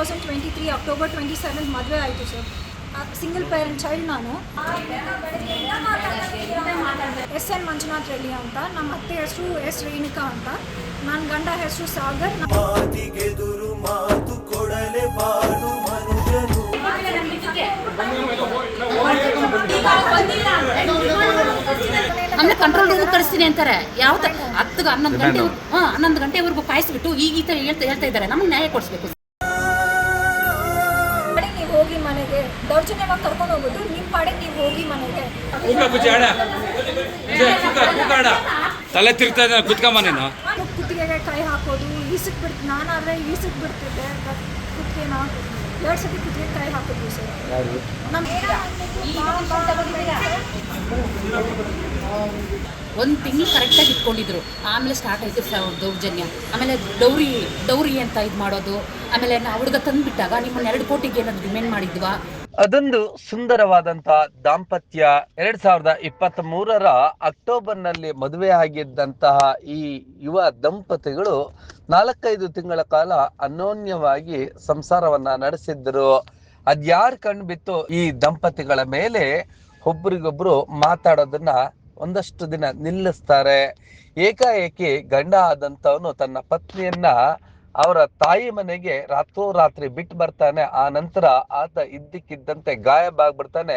Thousand twenty three October twenty seven ಮದುವೆ ಆಯಿತು sir single parent child ನಾನು. S N Manjunath Reddy ಅಂತ ನಮ್ಮ ಅತ್ತೆ ಹೆಸರು ಎಸ್ ರೇಣುಕಾ ಅಂತ. ನನ್ನ ಗಂಡ ಹೆಸರು ಸಾಗರ್. ಮಾತಿಗೆದುರು ಮಾತು ಕೊಡಲೆ ಬಾಳು ಮನುಜನು ಆಮೇಲೆ ಕಂಟ್ರೋಲ್ ರೂಮ್ ಕಳಿಸ್ತೀನಿ ಅಂತಾರೆ. ಯಾವ ಹತ್ತು ಹನ್ನೊಂದು ಗಂಟೆ ಹಾಂ ಹನ್ನೊಂದು ಗಂಟೆವರೆಗೂ ಕಾಯಿಸ್ಬಿಟ್ಟು ಈಗ ಈ ಥರ ಹೇಳ್ತಾ ಹೇಳ್ತಾ ಇದ್ದಾರೆ. ನಮ್ಗೆ ನ್ಯಾಯ ಕೊಡಿಸ್ಬೇಕು. ದೌರ್ಜನ್ಯವಾಗಿ ಕರ್ಕೊಂಡು ಹೋಗೋದು ನಿಮ್ಮ ಪಾಡಿಗೆ ನೀವು ಹೋಗಿ ಮನೆಗೆ. ತಲೆ ತಿರ್ತಾ ಇದ್ದಾನೆ ಕುತ್ಕಮ್ಮ ನೀನು. ಕುತ್ತಿಗೆಗೆ ಕೈ ಹಾಕೋದು ಈಸಕ್ ಬಿಡ್ತು ನಾನಾದ್ರೆ ಈಸಕ್ ಬಿಡ್ತಿದ್ದೆ ಕುತ್ತಿಗೆನ ಎರಡು ಸತಿ ಕುತ್ತಿಗೆ ಕೈ ಹಾಕೋದು ಸರ್. ಒಂದು ತಿಂಗಳು ಕರೆಕ್ಟಾಗಿ ಇಟ್ಕೊಂಡಿದ್ರು. ಆಮೇಲೆ ಸ್ಟಾರ್ಟ್ ಆಯಿತು ಸರ್ ದೌರ್ಜನ್ಯ. ಆಮೇಲೆ ಡೌರಿ ಡೌರಿ ಅಂತ ಇದು ಮಾಡೋದು. ಆಮೇಲೆ ನಾ ಹುಡುಗ ತಂದುಬಿಟ್ಟಾಗ ನಿಮ್ಮನ್ನ ಎರಡು ಕೋಟಿಗೆ ಏನಾದ್ರು ಡಿಮ್ಯಾಂಡ್ ಮಾಡಿದ್ವಾ? ಅದೊಂದು ಸುಂದರವಾದಂತ ದಾಂಪತ್ಯ. ಎರಡ್ ಸಾವಿರದ ಇಪ್ಪತ್ತ್ ಮೂರರ ಅಕ್ಟೋಬರ್ನಲ್ಲಿ ಮದುವೆ ಆಗಿದ್ದಂತಹ ಈ ಯುವ ದಂಪತಿಗಳು ನಾಲ್ಕೈದು ತಿಂಗಳ ಕಾಲ ಅನ್ಯೋನ್ಯವಾಗಿ ಸಂಸಾರವನ್ನ ನಡೆಸಿದ್ರು ಅದ್ಯಾರ್ ಕಣ್ಬಿತ್ತು ಈ ದಂಪತಿಗಳ ಮೇಲೆ ಒಬ್ರಿಗೊಬ್ರು ಮಾತಾಡೋದನ್ನ ಒಂದಷ್ಟು ದಿನ ನಿಲ್ಲಿಸ್ತಾರೆ. ಏಕಾಏಕಿ ಗಂಡ ಆದಂತವನು ತನ್ನ ಪತ್ನಿಯನ್ನ ಅವರ ತಾಯಿ ಮನೆಗೆ ರಾತ್ರೋರಾತ್ರಿ ಬಿಟ್ಟು ಬರ್ತಾನೆ. ಆ ನಂತರ ಆತ ಇದ್ದಕ್ಕಿದ್ದಂತೆ ಗಾಯಬಾಗ್ಬಿಡ್ತಾನೆ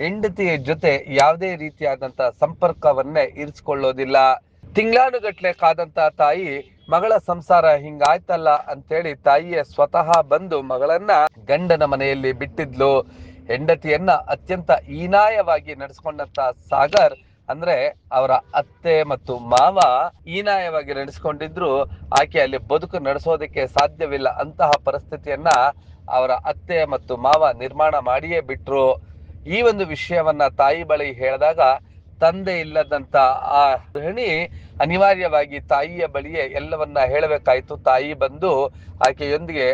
ಹೆಂಡತಿಯ ಜೊತೆ ಯಾವುದೇ ರೀತಿಯಾದಂತ ಸಂಪರ್ಕವನ್ನೇ ಇರಿಸ್ಕೊಳ್ಳೋದಿಲ್ಲ. ತಿಂಗಳಾನುಗಟ್ಲೆ ಕಾದಂತ ತಾಯಿ, ಮಗಳ ಸಂಸಾರ ಹಿಂಗಾಯ್ತಲ್ಲ ಅಂತೇಳಿ ತಾಯಿಯ ಸ್ವತಃ ಬಂದು ಮಗಳನ್ನ ಗಂಡನ ಮನೆಯಲ್ಲಿ ಬಿಟ್ಟಿದ್ಲು. ಹೆಂಡತಿಯನ್ನ ಅತ್ಯಂತ ಹೀನಾಯವಾಗಿ ನಡೆಸ್ಕೊಂಡಂತ ಸಾಗರ್ ಅಂದ್ರೆ ಅವರ ಅತ್ತೆ ಮತ್ತು ಮಾವ ಹೀನಾಯವಾಗಿ ನಡೆಸ್ಕೊಂಡಿದ್ರು, ಆಕೆ ಅಲ್ಲಿ ಬದುಕು ನಡೆಸೋದಕ್ಕೆ ಸಾಧ್ಯವಿಲ್ಲ ಅಂತಹ ಪರಿಸ್ಥಿತಿಯನ್ನ ಅವರ ಅತ್ತೆ ಮತ್ತು ಮಾವ ನಿರ್ಮಾಣ ಮಾಡಿಯೇ ಬಿಟ್ರು. ಈ ಒಂದು ವಿಷಯವನ್ನ ತಾಯಿ ಬಳಿ ಹೇಳಿದಾಗ, ತಂದೆ ಇಲ್ಲದಂತ ಆ ಗೃಹಿಣಿ ಅನಿವಾರ್ಯವಾಗಿ ತಾಯಿಯ ಬಳಿಯೇ ಎಲ್ಲವನ್ನ ಹೇಳಬೇಕಾಯ್ತು. ತಾಯಿ ಬಂದು ಆಕೆಯೊಂದಿಗೆ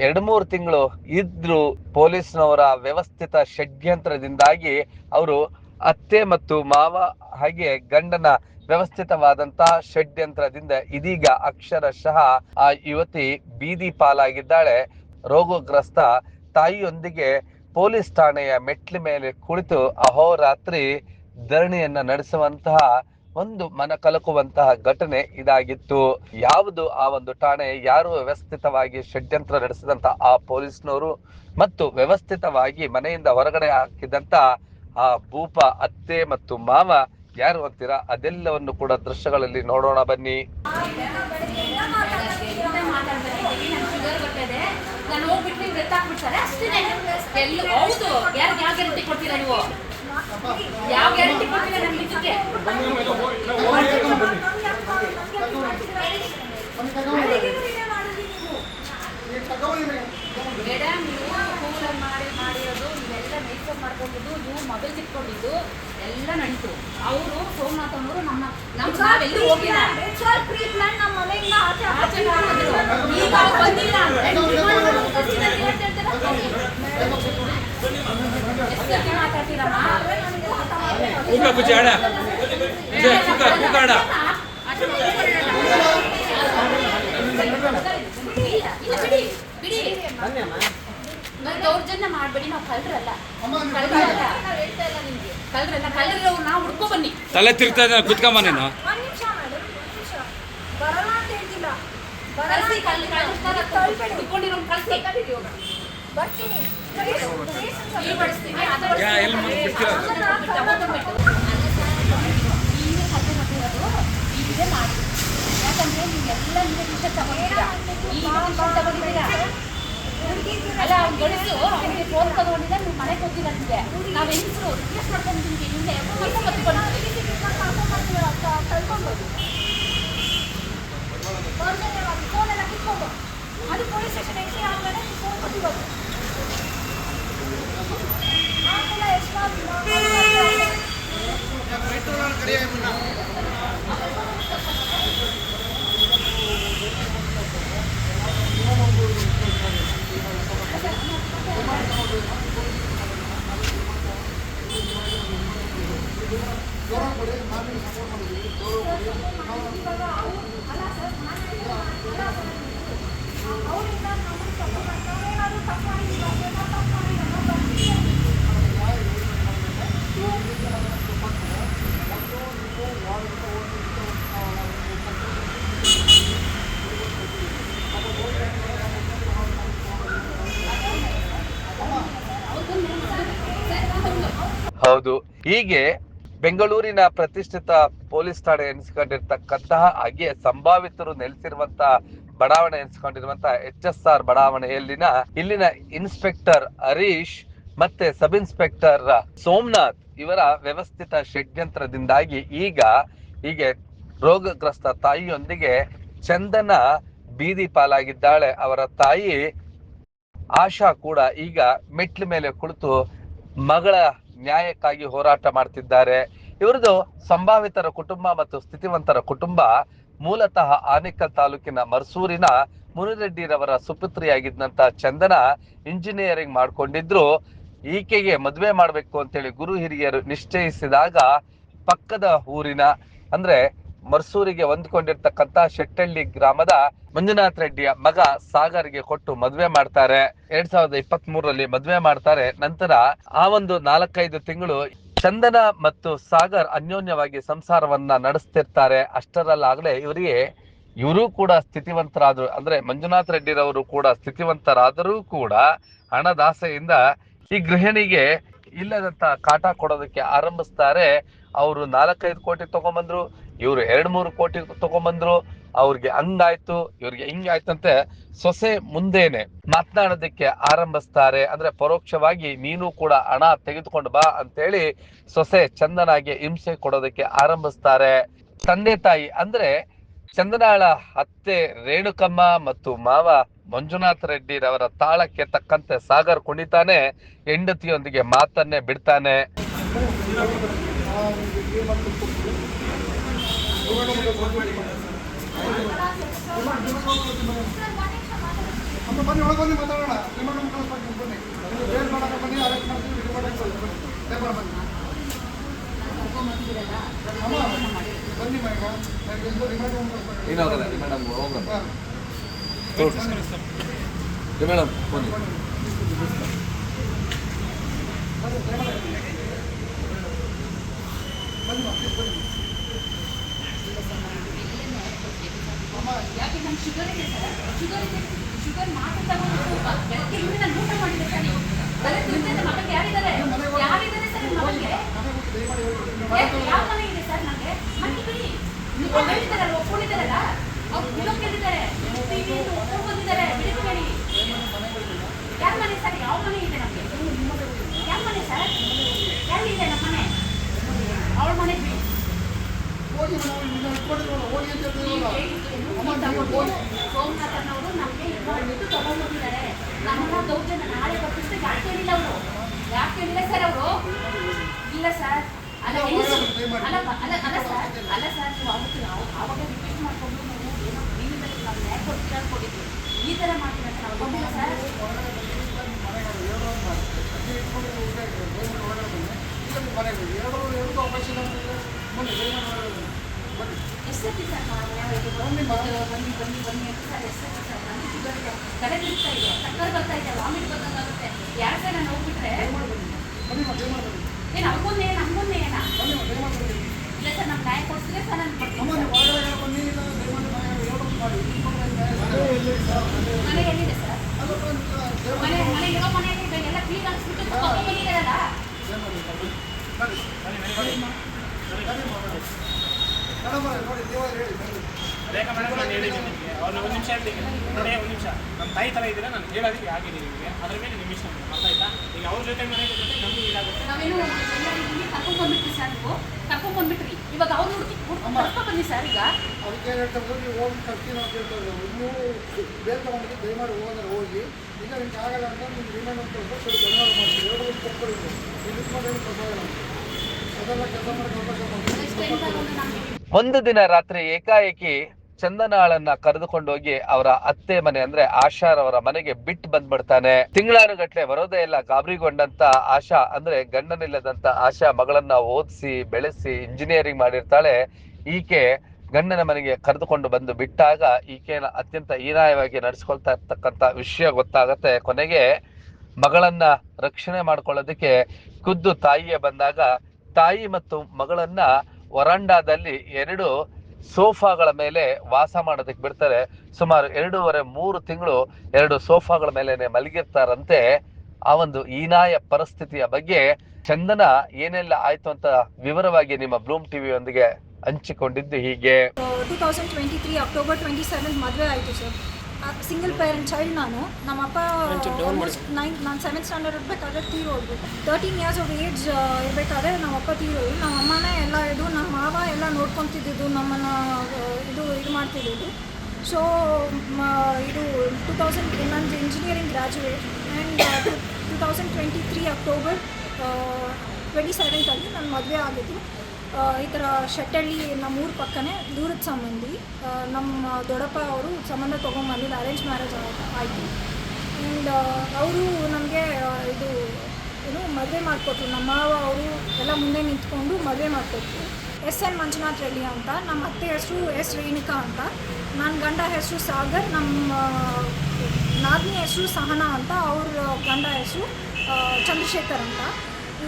ಎರಡು ಮೂರು ತಿಂಗಳು ಇದ್ರು, ಪೊಲೀಸ್ನವರ ವ್ಯವಸ್ಥಿತ ಷಡ್ಯಂತ್ರದಿಂದಾಗಿ ಅವರು ಅತ್ತೆ ಮತ್ತು ಮಾವ ಹಾಗೆ ಗಂಡನ ವ್ಯವಸ್ಥಿತವಾದಂತಹ ಷಡ್ಯಂತ್ರದಿಂದ ಇದೀಗ ಅಕ್ಷರಶಃ ಆ ಯುವತಿ ಬೀದಿ ಪಾಲಾಗಿದ್ದಾಳೆ. ರೋಗಗ್ರಸ್ತ ತಾಯಿಯೊಂದಿಗೆ ಪೊಲೀಸ್ ಠಾಣೆಯ ಮೆಟ್ಲು ಮೇಲೆ ಕುಳಿತು ಅಹೋರಾತ್ರಿ ಧರಣಿಯನ್ನ ನಡೆಸುವಂತಹ ಒಂದು ಮನ ಕಲಕುವಂತಹ ಘಟನೆ ಇದಾಗಿತ್ತು. ಯಾವುದು ಆ ಒಂದು ಠಾಣೆ? ಯಾರು ವ್ಯವಸ್ಥಿತವಾಗಿ ಷಡ್ಯಂತ್ರ ನಡೆಸಿದಂತ ಆ ಪೊಲೀಸ್ನವರು ಮತ್ತು ವ್ಯವಸ್ಥಿತವಾಗಿ ಮನೆಯಿಂದ ಹೊರಗಡೆ ಹಾಕಿದಂತ ಆ ಭೂಪ, ಅತ್ತೆ ಮತ್ತು ಮಾವ ಯಾರು ಹೋಗ್ತೀರಾ ಅದೆಲ್ಲವನ್ನು ಕೂಡ ದೃಶ್ಯಗಳಲ್ಲಿ ನೋಡೋಣ ಬನ್ನಿ. ಮೇಡಮ್ ನೀವು ಕೂಲರ್ ಮಾಡಿ ಮಾಡಿರೋದು ಮೇಕಪ್ ಮಾಡ್ಕೊಂಡಿದ್ದು ಇವ್ರು ಮೊಬೈಲ್ ಸಿಕ್ಕೊಂಡಿದ್ದು ಎಲ್ಲ ನಡೀತು ಅವರು ಸೋಮನಾಥ್ ಅವರು ನಮ್ಮ ನಮ್ಮ ನಾವೆಲ್ಲೂ ಹೋಗಿಲ್ಲ ನಮ್ಮ ಮನೆಯಿಂದ ಆಚೆ ಆಚೆ ಮಾಡಿದ್ರು. ಈಗ ಬಂದಿಲ್ಲ ಮಾತಾಡ್ತೀರಮ್ಮ ಕೂಗ ಬುಜ್ಜಿ ಆಡ ಕೂಗ ಕೂಗಾಡ ಇಲ್ಲ, ಬಿಡಿ ಬಿಡಿ ಮತ್ತೆ ದೌರ್ಜನ್ಯ ಮಾಡಬೇಡಿ ನಾವು ಕಳ್ರಲ್ಲ ಕಳ್ರಲ್ಲ ಕಳ್ರಲ್ಲ ಕಳ್ರು ನಾವು ಹುಡ್ಕೋ ಬನ್ನಿ ತಲೆ ತಿರ್ತಾ ಇದ್ದಾನೆ ಕುತ್ಕೊಂಬ ನೀನು ಒಂದ್ ನಿಮಿಷ ಮೇಡಮ್ ಒಂದ್ ನಿಮಿಷ ಬರಲ್ಲ ಅಂತ ಹೇಳ್ತಿಲ್ಲ ಬರಲ್ಲ ಕಳ್ಸಿ ಹುಡ್ಕೊಂಡಿರೋ ಕಳ್ಸಿ ಬರ್ತೀನಿ ಇದೇ ಮಾಡಿ ಯಾಕಂದ್ರೆ ನೀವೆಲ್ಲ ಈಗ ವಿಷಯ ತಗೊಂಡಿದ್ದೀರಾ ಈಗ ವಿಷಯ ತಗೊಂಡಿದ್ದೀರಾ ಅಲ್ಲ ಅವ್ನು ಓದ್ಕೋದ್ರಿಂದ ನೀವು ಮನೆಗೆ ಹೋಗಿಲ್ಲ ನಿಮಗೆ ನಾವು ಹೆಂಗಸರು ರಿಕ್ವೆಸ್ಟ್ ಮಾಡ್ಕೊಂಡಿದ್ದೀವಿ ನಿಮ್ಗೆ ಎಲ್ಲ ಕಳ್ಕೊಂಡು ಅದು ಪೊಲೀಸ್ ಸ್ಟೇಷನ್ ಎಂಟ್ರಿ ಆದ್ಮೇಲೆ ಫೋನ್ ಕೊಟ್ಟಿರೋದು Thank you. どうぞ。ಹೌದು. ಹೀಗೆ ಬೆಂಗಳೂರಿನ ಪ್ರತಿಷ್ಠಿತ ಪೊಲೀಸ್ ಠಾಣೆ ಎನಿಸಿಕೊಂಡಿರ್ತಕ್ಕಂತಹ ಹಾಗೆ ಸಂಭಾವಿತರು ನೆಲೆಸಿರುವಂತಹ ಬಡಾವಣೆ ಎನಿಸಿಕೊಂಡಿರುವಂತಹ ಎಚ್ ಎಸ್ ಆರ್ ಬಡಾವಣೆಯಲ್ಲಿನ ಇಲ್ಲಿನ ಇನ್ಸ್ಪೆಕ್ಟರ್ ಹರೀಶ್ ಮತ್ತೆ ಸಬ್ ಇನ್ಸ್ಪೆಕ್ಟರ್ ಸೋಮನಾಥ್ ಇವರ ವ್ಯವಸ್ಥಿತ ಷಡ್ಯಂತ್ರದಿಂದಾಗಿ ಈಗ ಹೀಗೆ ರೋಗಗ್ರಸ್ತ ತಾಯಿಯೊಂದಿಗೆ ಚಂದನ ಬೀದಿ ಪಾಲಾಗಿದ್ದಾಳೆ. ಅವರ ತಾಯಿ ಆಶಾ ಕೂಡ ಈಗ ಮೆಟ್ಲ ಮೇಲೆ ಕುಳಿತು ಮಗಳ ನ್ಯಾಯಕ್ಕಾಗಿ ಹೋರಾಟ ಮಾಡ್ತಿದ್ದಾರೆ. ಇವರದು ಸಂಭಾವಿತರ ಕುಟುಂಬ ಮತ್ತು ಸ್ಥಿತಿವಂತರ ಕುಟುಂಬ ಮೂಲತಃ ಆನೇಕಲ್ ತಾಲೂಕಿನ ಮರ್ಸೂರಿನ ಮುನಿರೆಡ್ಡಿರವರ ಸುಪುತ್ರಿಯಾಗಿದ್ದಂತ ಚಂದನ ಇಂಜಿನಿಯರಿಂಗ್ ಮಾಡ್ಕೊಂಡಿದ್ರು. ಈಕೆಗೆ ಮದುವೆ ಮಾಡಬೇಕು ಅಂತೇಳಿ ಗುರು ಹಿರಿಯರು ನಿಶ್ಚಯಿಸಿದಾಗ ಪಕ್ಕದ ಊರಿನ ಅಂದ್ರೆ ಮರ್ಸೂರಿಗೆ ಹೊಂದ್ಕೊಂಡಿರ್ತಕ್ಕಂತ ಶೆಟ್ಟಳ್ಳಿ ಗ್ರಾಮದ ಮಂಜುನಾಥ್ ರೆಡ್ಡಿಯ ಮಗ ಸಾಗರ್ಗೆ ಕೊಟ್ಟು ಮದುವೆ ಮಾಡ್ತಾರೆ. ಎರಡ್ ಸಾವಿರದ ಇಪ್ಪತ್ತ್ ಮೂರರಲ್ಲಿ ಮದುವೆ ಮಾಡ್ತಾರೆ. ನಂತರ ಆ ಒಂದು ನಾಲ್ಕೈದು ತಿಂಗಳು ಚಂದನ ಮತ್ತು ಸಾಗರ್ ಅನ್ಯೋನ್ಯವಾಗಿ ಸಂಸಾರವನ್ನ ನಡೆಸ್ತಿರ್ತಾರೆ. ಅಷ್ಟರಲ್ಲಾಗಲೇ ಇವರಿಗೆ ಇವರು ಕೂಡ ಸ್ಥಿತಿವಂತರಾದ್ರು, ಅಂದ್ರೆ ಮಂಜುನಾಥ್ ರೆಡ್ಡಿರವರು ಕೂಡ ಸ್ಥಿತಿವಂತರಾದರೂ ಕೂಡ ಹಣದಾಸೆಯಿಂದ ಈ ಗೃಹಿಣಿಗೆ ಇಲ್ಲದಂತ ಕಾಟ ಕೊಡೋದಕ್ಕೆ ಆರಂಭಿಸ್ತಾರೆ. ಅವರು ನಾಲ್ಕೈದು ಕೋಟಿ ತಗೊಂಬಂದ್ರು. ಇವರು ಎರಡ್ ಮೂರು ಕೋಟಿ ತಗೊಂಡ್ಬಂದ್ರು ಅವ್ರಿಗೆ ಹಂಗಾಯ್ತು, ಇವ್ರಿಗೆ ಹಿಂಗಾಯ್ತಂತೆ ಸೊಸೆ ಮುಂದೇನೆ ಮಾತನಾಡೋದಕ್ಕೆ ಆರಂಭಿಸ್ತಾರೆ. ಅಂದ್ರೆ ಪರೋಕ್ಷವಾಗಿ ನೀನು ಕೂಡ ಹಣ ತೆಗೆದುಕೊಂಡು ಬಾ ಅಂತೇಳಿ ಸೊಸೆ ಚಂದನಾಗೆ ಹಿಂಸೆ ಕೊಡೋದಕ್ಕೆ ಆರಂಭಿಸ್ತಾರೆ. ತಂದೆ ತಾಯಿ ಅಂದ್ರೆ ಚಂದನಾಳ ಅತ್ತೆ ರೇಣುಕಮ್ಮ ಮತ್ತು ಮಾವ ಮಂಜುನಾಥ್ ರೆಡ್ಡಿ ರವರ ತಾಳಕ್ಕೆ ತಕ್ಕಂತೆ ಸಾಗರ್ ಕುಣಿತಾನೆ, ಹೆಂಡತಿಯೊಂದಿಗೆ ಮಾತನ್ನೇ ಬಿಡ್ತಾನೆ. ಬನ್ನಿ ಒಳಗೆ ಬನ್ನಿ ಮಾತಾಡೋಣ ರಿಮಾಂಡ್ ಮಾಡಿ ಕಳಿಸ್ಬೇಕು ಬನ್ನಿ ನೀವು ಬೇಲ್ ಮಾಡಕ್ಕೆ ಬನ್ನಿ ಅರೆಸ್ಟ್ ಮಾಡ್ತೀವಿ ಇದು ಮಾಡಿ ಕಳಿಸಿ ಬನ್ನಿ ಲೇಬರ್ ಬನ್ನಿ ಬನ್ನಿ ಮಗ ರಿಮಾಂಡ್ ಮಾಡಿ ಕಳಿಸ್ಬೇಕು ಮೇಡಮ್ ಹೋಗೋಣ ಹಾಂ ಮೇಡಮ್ ಬನ್ನಿ. ಬನ್ನಿ ಬನ್ನಿ. ಯಾಕೆ ನಮ್ಗೆ ಶುಗರ್ ಇದೆ ಸರ್ ಶುಗರ್ ಇದೆ ಶುಗರ್ ಮಾತ್ರ ತಗೊಂಡು ಬೆಳಗ್ಗೆ ಇಂದ ನಾನು ಊಟ ಮಾಡಿದೆ ಸರ್ ನೀವು ತಲೆ ನಮ್ಮ ಮಗನಿಗೆ ಯಾರಿದ್ದಾರೆ ಯಾರಿದ್ದಾರೆ ಸರ್ ನಿಮ್ಮ ಮಗನಿಗೆ ಯಾವ ಮನೆ ಇದೆ ಸರ್ ನನಗೆ ಮನೆ ಬಿಡಿ ನೀವು ಹೇಳಿದ್ದಾರಲ್ಲ ಒಪ್ಕೊಂಡಿದ್ದಾರಲ್ಲ ಅವ್ರು ಬಿಡೋಕೆ ಹೇಳಿದ್ದಾರೆ ಟಿವಿ ಒಪ್ಕೊಂಡು ಬಂದಿದ್ದಾರೆ ಬಿಡಿ ಹೇಳಿ ಯಾರ ಮನೆ ಸರ್ ಯಾವ ಮನೆ ಇದೆ ನಮಗೆ ಯಾವ ಮನೆ ಸರ್ ಎಲ್ಲಿದೆ ನಮ್ಮ ಮನೆ ಅವಳ ಮನೆ ಬಿಡಿ ಹೋಗಿ ಹೋಗಿ ಅಂತ ಹೋಗಿ ಸೋಮನಾಥನವರು ನಮಗೆ ಇದು ಮಾಡಿಬಿಟ್ಟು ನಾಳೆ ಬರ್ತಿస్తే ಯಾಕೆ ಹೇಳಿಲ್ಲ ಅವರು ಯಾಕೆ ಹೇಳಿಲ್ಲ ಸರ್ ಅವರು ಇಲ್ಲ ಸರ್ ಅಲ್ಲ ಅಲ್ಲ ಅಲ್ಲ ಸರ್ ನೀವು ಆಗುತ್ತೆ ನಾವು ಆವಾಗ ರಿಪೀಟ್ ಮಾಡ್ಕೊಂಡು ನಾವು ಏನೋ ನೀವಿಂದ ನಾವು ಈ ಥರ ಮಾಡ್ತೀರ ಸರ್ ಗೊತ್ತಿಲ್ಲ ಸರ್ ಮನೆಗೆ ಎರಡು ಎರಡು ಅವಕಾಶ ರಿಮಾಂಡ್ ಮಾಡಿ ಸರ್ ನ್ಯಾಯ ಬನ್ನಿ ಬನ್ನಿ ಬನ್ನಿ ಅಂತ ಸರ್ ಎಷ್ಟೊತ್ತಿ ಸರ್ ನನಗೆ ಶುಗರ್ ಇದೆ ಸಕ್ಕರೆ ಬರ್ತಾ ಇದೆ ವಾಮಿಟ್ ಬಂದಂಗಾಗುತ್ತೆ ಯಾರು ಸರ್ ನಾನು ಏನು ಅವ್ಕೊಂದೇ ನಮ್ಗೊಂದೇ ಏನ ಇಲ್ಲ ಸರ್ ನಮ್ಮ ನ್ಯಾಯ ಕೊಡ್ಸಿದ್ರೆ ಸರ್ ನಾನು ಮನೆ ಸರ್ ಮನೆ ಇರೋ ಮನೆಯಲ್ಲಿ ಎಲ್ಲ ಕ್ಲೀನ್ ಆಗಿಸ್ಬಿಟ್ಟು ತಗೊಂಡು ಬಂದಿದ್ದಾರಲ್ಲ ಹೇಳಿ ರೇಖಾ ಮೇಡಮ್ ನಾನು ಹೇಳಿದ್ದೀನಿ ನಿಮಗೆ. ಅವ್ರು ಒಂದು ನಿಮಿಷ ನೋಡಿ ಒಂದು ನಿಮಿಷ. ನಮ್ಮ ತಾಯಿ ಥರ ಇದ್ದೀರಾ? ನಾನು ಹೇಳೋದಕ್ಕೆ ಆಗಿದೆ ನಿಮಗೆ. ಅದ್ರ ಮೇಲೆ ನಿಮ್ಮ ಇಷ್ಟ ಆಯ್ತಾ ಈಗ ಅವ್ರ ಜೊತೆ ಮನೆ ಜೊತೆ ನಮಗೂ ಇದಾಗುತ್ತೆ ನಾವೇನು ಇಲ್ಲಿ ಕರ್ಕೊಂಡ್ ಬಂದ್ಬಿಟ್ರಿ ಸರ್ ನೀವು. ಕರ್ಕೊಂಡ್ ಬಂದ್ಬಿಟ್ರಿ. ಇವಾಗ ಅವ್ರು ಹುಡುಕಿ ಕರ್ಕೊಂಡ್ ಬನ್ನಿ ಸರ್ ಈಗ. ಅದಕ್ಕೆ ಹೇಳ್ತಾರೆ ನೀವು ಹೋಗಿ ಕರ್ತೀನಿ ಅಂತ ಹೇಳ್ತಾರೆ ಇನ್ನೂ ಬೇರೆ ತಗೊಂಡಿದ್ದು ದಯಮಾಡಿ ಹೋಗೋದ್ರೆ ಹೋಗಿ. ಈಗ ನಿಮ್ಗೆ ಆಗಲ್ಲ ಅಂತ ನಿಮ್ಗೆ ರಿಮೈಂಡ್ ಅಂತ ಹೇಳ್ಬಿಟ್ಟು ಸರಿ ಧನ್ಯವಾದ ಮಾಡ್ತೀವಿ. ಎರಡು ವರ್ಷ ನೀವು. ಕೊಡ್ಬೋದಿಲ್ಲ ಅದೆಲ್ಲ ಕೆಲಸ ಮಾಡಿ ಅವಕಾಶ ಒಂದು ದಿನ ರಾತ್ರಿ ಏಕಾಏಕಿ ಚಂದನಾಳನ್ನ ಕರೆದುಕೊಂಡು ಹೋಗಿ ಅವರ ಅತ್ತೆ ಮನೆ ಅಂದ್ರೆ ಆಶಾರವರ ಮನೆಗೆ ಬಿಟ್ಟು ಬಂದ್ಬಿಡ್ತಾನೆ. ತಿಂಗಳಾನುಗಟ್ಲೆ ಬರೋದೇ ಇಲ್ಲ, ಗಾಬರಿಗೊಂಡಂತ ಆಶಾ ಅಂದ್ರೆ ಗಂಡನಿಲ್ಲದಂತ ಆಶಾ ಮಗಳನ್ನ ಓದಿಸಿ, ಬೆಳೆಸಿ ಇಂಜಿನಿಯರಿಂಗ್ ಮಾಡಿರ್ತಾಳೆ. ಈಕೆ ಗಂಡನ ಮನೆಗೆ ಕರೆದುಕೊಂಡು ಬಂದು ಬಿಟ್ಟಾಗ ಈಕೆನ ಅತ್ಯಂತ ಹೀನಾಯವಾಗಿ ನಡೆಸ್ಕೊಳ್ತಾ ಇರ್ತಕ್ಕಂತ ವಿಷಯ ಗೊತ್ತಾಗತ್ತೆ. ಕೊನೆಗೆ ಮಗಳನ್ನ ರಕ್ಷಣೆ ಮಾಡ್ಕೊಳ್ಳೋದಕ್ಕೆ ಖುದ್ದು ತಾಯಿಯೇ ಬಂದಾಗ ತಾಯಿ ಮತ್ತು ಮಗಳನ್ನ ವರಾಂಡಾದಲ್ಲಿ ಎರಡು ಸೋಫಾಗಳ ಮೇಲೆ ವಾಸ ಮಾಡೋದಕ್ಕೆ ಬಿಡ್ತಾರೆ. ಸುಮಾರು ಎರಡೂವರೆ ಮೂರು ತಿಂಗಳು ಎರಡು ಸೋಫಾಗಳ ಮೇಲೆನೆ ಮಲಗಿರ್ತಾರಂತೆ, ಆ ಒಂದು ಹೀನಾಯ ಪರಿಸ್ಥಿತಿಯ ಬಗ್ಗೆ ಚಂದನ ಏನೆಲ್ಲ ಆಯ್ತು ಅಂತ ವಿವರವಾಗಿ ನಿಮ್ಮ ಬ್ಲೂಮ್ ಟಿವಿಯೊಂದಿಗೆ ಹಂಚಿಕೊಂಡಿದ್ದು ಹೀಗೆ. Two thousand twenty three October twenty seventh ಮದುವೆ ಆಯಿತು ಸರ್. ಸಿಂಗಲ್ ಪೇರೆಂಟ್ ಚೈಲ್ಡ್ ನಾನು. ನಮ್ಮ ಅಪ್ಪ ನೈನ್ ನಾನು ಸೆವೆಂತ್ ಸ್ಟ್ಯಾಂಡರ್ಡ್ ಇರಬೇಕಾದ್ರೆ ತೀರೋದ್ರು ತರ್ಟೀನ್ ಇಯರ್ಸ್ ಆಫ್ ಏಜ್ ಇರಬೇಕಾದ್ರೆ ನಮ್ಮ ಅಪ್ಪ ತೀರೋದು ನಮ್ಮ ಅಮ್ಮನೇ ಎಲ್ಲ ಇದು ನಮ್ಮ ಮಾವ ಎಲ್ಲ ನೋಡ್ಕೊತಿದ್ದು ನಮ್ಮನ್ನು ಇದು ಇದು ಮಾಡ್ತಿದ್ದು ಸೊ ಇದು ಟೂ ತೌಸಂಡ್ ನಂದು engineering graduate and two thousand twenty three October twenty ಸೆವೆಂತಲ್ಲಿ ನನ್ನ ಮದುವೆ ಆಗಿದ್ದು. ಈ ಥರ ಶೆಟ್ಟಳ್ಳಿ ನಮ್ಮ ಊರ ಪಕ್ಕನೇ ದೂರದ ಸಂಬಂಧಿ ನಮ್ಮ ದೊಡ್ಡಪ್ಪ ಅವರು ಸಂಬಂಧ ತೊಗೊಂಬಂದಿದ್ದು ಅರೇಂಜ್ ಮ್ಯಾರೇಜ್ ಆಯಿತು. ಆ್ಯಂಡ್ ಅವರು ನಮಗೆ ಇದು, ಏನು ಮದುವೆ ಮಾಡಿಕೊಟ್ರು. ನಮ್ಮ ಮಾವ ಅವರು ಎಲ್ಲ ಮುಂದೆ ನಿಂತ್ಕೊಂಡು ಮದುವೆ ಮಾಡಿಕೊಟ್ರು. ಎಸ್ ಎನ್ ಮಂಜುನಾಥ್ ರೆಡ್ಡಿ ಅಂತ, ನಮ್ಮ ಅತ್ತೆ ಹೆಸರು ಎಸ್ ರೇಣುಕಾ ಅಂತ ನನ್ನ ಗಂಡ ಹೆಸರು ಸಾಗರ್, ನಮ್ಮ ನಾದಿನಿ ಹೆಸರು ಸಹನಾ ಅಂತ, ಅವ್ರ ಗಂಡ ಹೆಸರು ಚಂದ್ರಶೇಖರ್ ಅಂತ.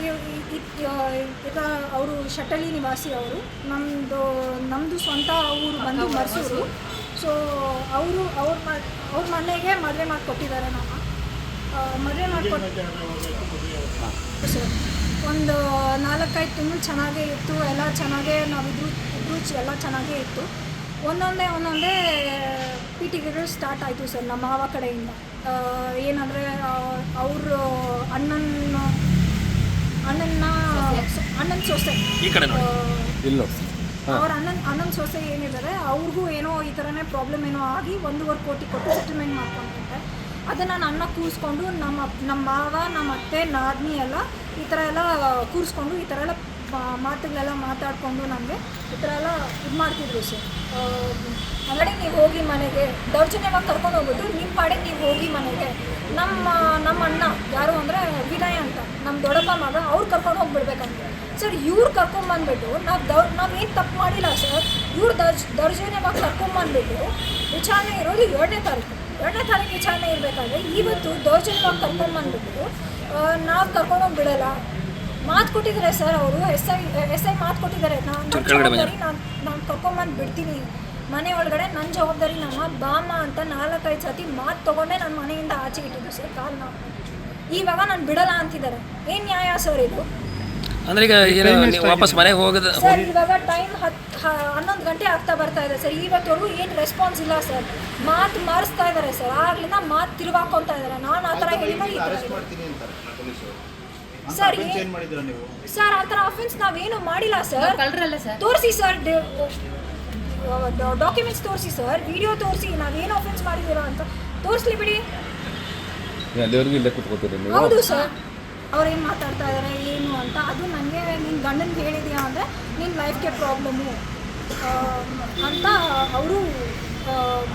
ಈಗ ಅವರು ಶಟಲಿ ನಿವಾಸಿ ಅವರು. ನಮ್ಮದು ನಮ್ಮದು ಸ್ವಂತ ಊರು ಬಂದು ಮರ್ಸೂರು ಸೊ ಅವರು ಅವ್ರ ಮ ಅವ್ರ ಮನೆಗೆ ಮದುವೆ ಮಾಡಿಕೊಟ್ಟಿದ್ದಾರೆ ನಮ್ಮ. ಮದುವೆ ಮಾಡಿಕೊಟ್ಟು ಸರ್. ಒಂದು ನಾಲ್ಕೈದು ತಿಂಗಳು ಚೆನ್ನಾಗೇ ಇತ್ತು ಎಲ್ಲ ಚೆನ್ನಾಗೇ ನಾವಿದ್ರು ಇದ್ರು ಎಲ್ಲ ಚೆನ್ನಾಗೇ ಇತ್ತು. ಒಂದೊಂದೇ ಒಂದೊಂದೇ ಪೀಟಿಗೆಗಳು ಸ್ಟಾರ್ಟ್ ಆಯಿತು ಸರ್ ನಮ್ಮ ಮಾವ ಕಡೆಯಿಂದ. ಏನಂದರೆ ಅವರು ಅಣ್ಣನ ಅಣ್ಣನ ಅಣ್ಣನ ಸೊಸೆ. ಈ ಕಡೆ ನೋಡಿ. ಇಲ್ಲೋ ಅವ್ರ ಅಣ್ಣನ ಅಣ್ಣನ ಸೊಸೆ ಏನಿದ್ದಾರೆ ಅವ್ರಿಗೂ ಏನೋ ಈ ಥರನೇ ಪ್ರಾಬ್ಲಮ್ ಏನೋ ಆಗಿ ಒಂದೂವರೆ ಕೋಟಿ ಕೊಟ್ಟು ಸೆಟಲ್ಮೆಂಟ್ ಮಾಡ್ಕೊಂತಾರೆ ಅದನ್ನು ನನ್ನ ಕೂರಿಸ್ಕೊಂಡು ನಮ್ಮ ನಮ್ಮ ಮಾವ ನಮ್ಮ ಅತ್ತೆ ನಾದಿನಿ ಎಲ್ಲ ಈ ಥರ ಎಲ್ಲ ಕೂರಿಸ್ಕೊಂಡು ಈ ಥರ ಎಲ್ಲ ಮಾತುಗಳೆಲ್ಲ ಮಾತಾಡಿಕೊಂಡು ನಮಗೆ ಈ ಥರ ಎಲ್ಲ ಇದು ಮಾಡ್ತಿದ್ರು ಸರ್. ಅಂಗಡಿ ನೀವು ಹೋಗಿ ಮನೆಗೆ ದೌರ್ಜನ್ಯವಾಗಿ ಕರ್ಕೊಂಡು ಹೋಗ್ಬಿಟ್ಟು ನಿಮ್ಮ ಪಾಡಿಗೆ ನೀವು ಹೋಗಿ ಮನೆಗೆ. ನಮ್ಮ ನಮ್ಮ ಅಣ್ಣ ಯಾರು ಅಂದರೆ ವಿನಯ ಅಂತ ನಮ್ಮ ದೊಡ್ಡಪ್ಪ ಮಗ ಅವ್ರು ಕರ್ಕೊಂಡು ಹೋಗ್ಬಿಡ್ಬೇಕಂತ. ಸರ್ ಇವ್ರು ಕರ್ಕೊಂಬಂದ್ಬಿಟ್ಟು ನಾವು ದೌ ಏನು ತಪ್ಪು ಮಾಡಿಲ್ಲ ಸರ್ ಇವ್ರು ದರ್ಜ್ ದೌರ್ಜನ್ಯವಾಗಿ ಕರ್ಕೊಂಬಂದ್ಬಿಟ್ಟು ವಿಚಾರಣೆ ಇರೋದು ಎರಡನೇ ತಾರೀಕು. ಎರಡನೇ ತಾರೀಕು ವಿಚಾರಣೆ ಇರಬೇಕಾದ್ರೆ ಇವತ್ತು ದೌರ್ಜನ್ಯವಾಗಿ ಕರ್ಕೊಂಬಂದ್ಬಿಟ್ಟು ನಾವು ಕರ್ಕೊಂಡೋಗಿ ಬಿಡಲ್ಲ ಮಾತು ಕೊಟ್ಟಿದ್ದಾರೆ ಸರ್ ಅವರು ಎಸ್ ಐ ಎಸ್ ಐ ಮಾತು ಕೊಟ್ಟಿದ್ದಾರೆ. ನಾನು ನಾನು ಕರ್ಕೊಂಬಂದು ಬಿಡ್ತೀನಿ. ಮನೆ ಒಳಗಡೆ ನನ್ನ ಜವಾಬ್ದಾರಿ ನಮ್ಮ ಬಾಮ ಅಂತ ನಾಲ್ಕೈದು ಸತಿ ಮಾತು ತೊಗೊಂಡೆ ನನ್ನ ಮನೆಯಿಂದ ಆಚೆ ಇಟ್ಟಿದ್ದು ಸರ್ ಕಾಲ್ನ ಇವಾಗ ನಾನು ಬಿಡಲ್ಲ ಅಂತಿದ್ದಾರೆ. ಏನು ನ್ಯಾಯ ಸರ್ ಇದು? ಅಂದ್ರೆ ಈಗ ನೀವು ವಾಪಸ್ ಮನೆಗೆ ಹೋಗದ ಸರ್ ಇವಾಗ ಟೈಮ್ ಹತ್ತು ಹನ್ನೊಂದು ಗಂಟೆ ಆಗ್ತಾ ಬರ್ತಾ ಇದೆ ಸರ್. ಇವತ್ತವರೆಗೂ ಏನು ರೆಸ್ಪಾನ್ಸ್ ಇಲ್ಲ ಸರ್. ಮಾತು ಮಾರಿಸ್ತಾ ಇದ್ದಾರೆ ಸರ್. ಆಗ್ಲಿಂದ ಮಾತು ತಿರುವಾಕೊಂತ ಇದ್ದಾರೆ. ನಾನು ಆ ಥರ ಹೇಳಿದ್ರೆ. ಸರ್ ಸರ್ ಆ ಥರ ಅಫೆನ್ಸ್ ನಾವೇನು ಮಾಡಿಲ್ಲ ಸರ್. ತೋರಿಸಿ ಸರ್ ಡಾಕ್ಯುಮೆಂಟ್ಸ್ ತೋರಿಸಿ ಸರ್ ವಿಡಿಯೋ ತೋರಿಸಿ. ನಾವೇನು ಅಫೆನ್ಸ್ ಮಾಡಿದ್ದೀರಾ ಅಂತ. ತೋರಿಸ್ಲಿ ಬಿಡಿ. ಅಲ್ಲಿವರೆಗೂ ಇಲ್ಲೇ ಕುತ್ಕೋತೀರಿ ನೀವು? ಹೌದು ಸರ್ ಅವ್ರೇನು ಮಾತಾಡ್ತಾ ಇದ್ದಾರೆ ಏನು ಅಂತ. ಅದು ನನಗೆ ನಿನ್ನ ಗಂಡನ್ಗೆ ಹೇಳಿದ್ಯಾ ಅಂದರೆ ನಿನ್ನ ಲೈಫ್ಗೆ ಪ್ರಾಬ್ಲಮ್ಮು ಅಂತ ಅವರು